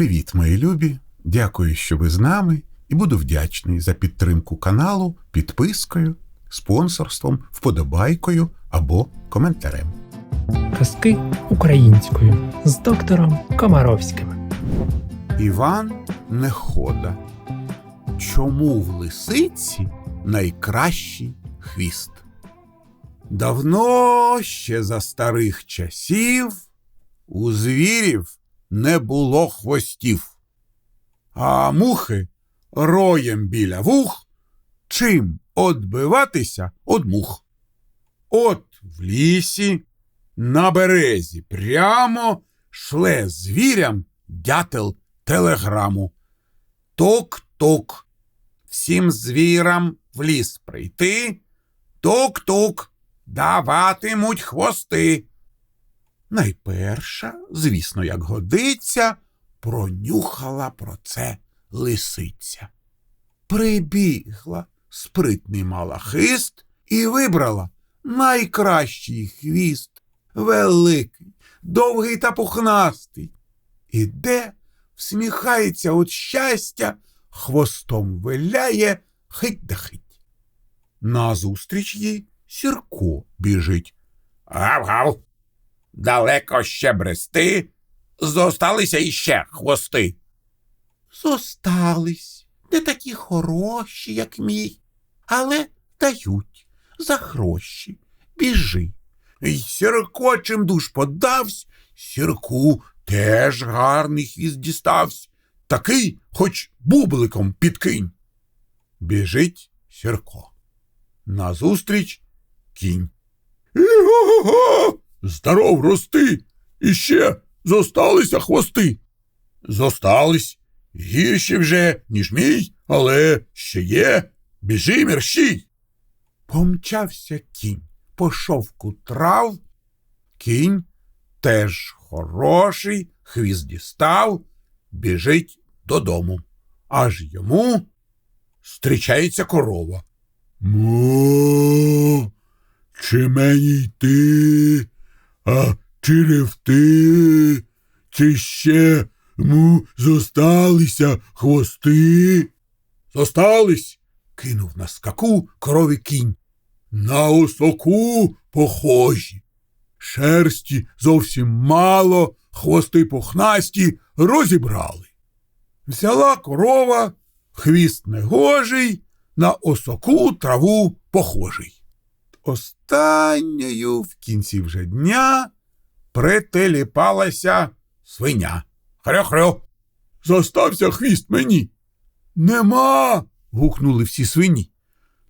Привіт, мої любі! Дякую, що ви з нами, і буду вдячний за підтримку каналу підпискою, спонсорством, вподобайкою або коментарем. Казки українською з доктором Комаровським. Іван Нехода. Чому в лисиці найкращий хвіст? Давно ще за старих часів у звірів не було хвостів, а мухи роєм біля вух, чим отбиватися од мух. От в лісі, на березі прямо шле звірям дятел телеграму. Тук-тук. Всім звірам в ліс прийти. Тук-тук. Даватимуть хвости. Найперша, звісно, як годиться, пронюхала про це лисиця. Прибігла, спритний мала хист і вибрала найкращий хвіст, великий, довгий та пухнастий. Іде, всміхається від щастя, хвостом виляє хить да хить. Назустріч їй Сірко біжить. Гав-гав. Далеко ще брести. Зосталися іще хвости. Зостались, не такі хороші, як мій, але дають за гроші. Біжи. І Сірко чим душ подавсь, Сірку теж гарний хвіст діставсь. Такий, хоч бубликом підкинь. Біжить Сірко. Назустріч кінь. Здоров рости! Іще зосталися хвости. Зостались. Гірші вже, ніж мій, але ще є. Біжи мерщій. Помчався кінь по шовку трав. Кінь теж хороший, хвіст дістав, біжить додому. Аж йому зустрічається корова. Мо, чи мені йти, а чи ревти, чи ще му зосталися хвости? Зостались, кинув на скаку корові кінь. На осоку похожі. Шерсті зовсім мало, хвости пухнасті розібрали. Взяла корова, хвіст негожий, на осоку траву похожий. Останньою в кінці вже дня прителіпалася свиня. Хрю-хрю. Зостався хвіст мені. Нема. гукнули всі свині.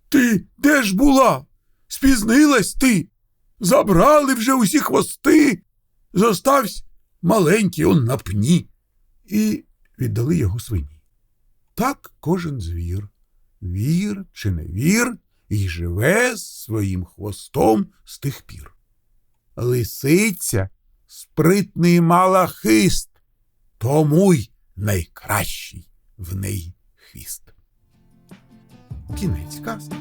Ти де ж була? Спізнилась ти. Забрали вже усі хвости. Зоставсь маленький он на пні. І віддали його свині. Так кожен звір, вір чи не вір, і живе з своїм хвостом з тих пір. Лисиця спритний мала хист, тому й найкращий в неї хвіст. Кінець казки.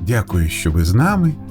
Дякую, що ви з нами,